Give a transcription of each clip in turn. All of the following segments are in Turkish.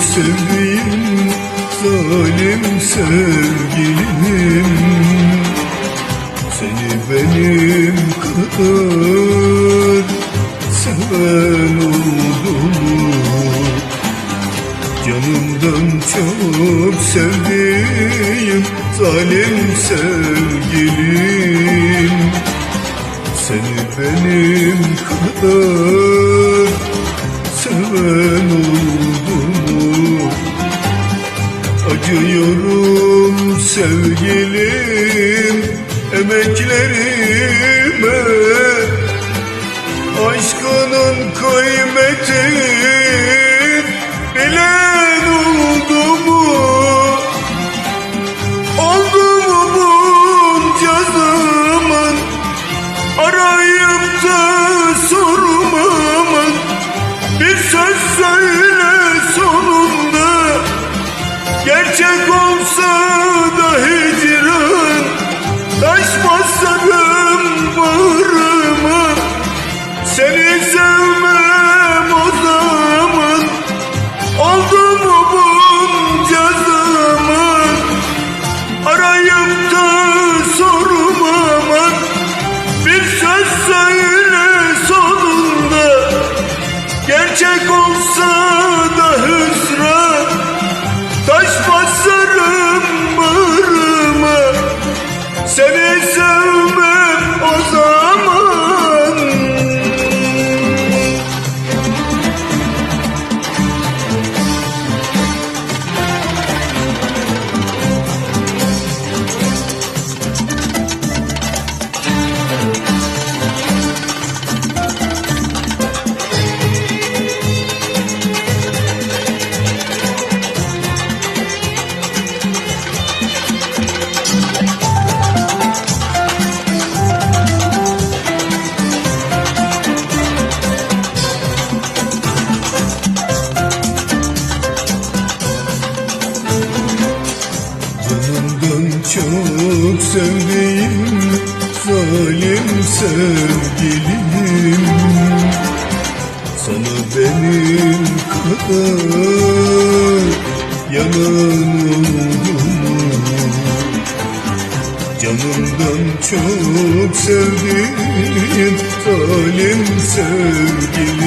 sevdiğim zalim sevgilim Seni benim kadar seven oldu mu? Canımdan çok sevdiğim zalim sevgilim Seni benim kadar Acıyorum sevgilim emeklerime Aşkının kıymetini sevmem o zaman. Oldu mu Arayıp da sormamak Bir söz sonunda. Gerçek çok sevdiğim zalim sevgilim Sana benim kadar mu? Canımdan çok sevdiğim zalim sevgilim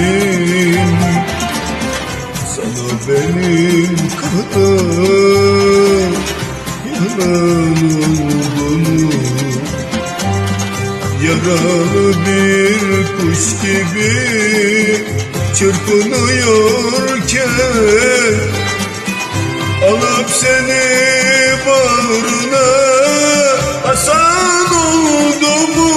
Sana benim kadar yalan Yaralı bir kuş gibi çırpınıyorken Alıp seni bağrına asan oldu mu?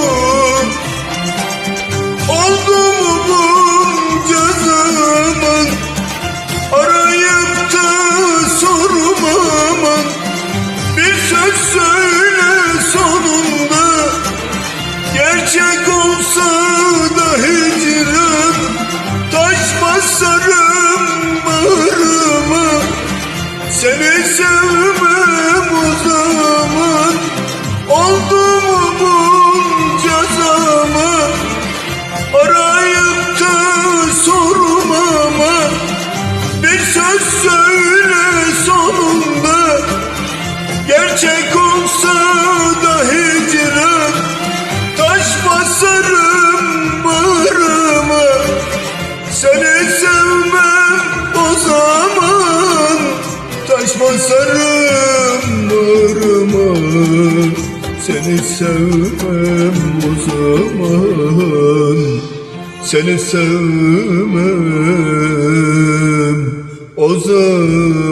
Basarım bağrıma Seni sevmem o zaman. Seni sevmem o zaman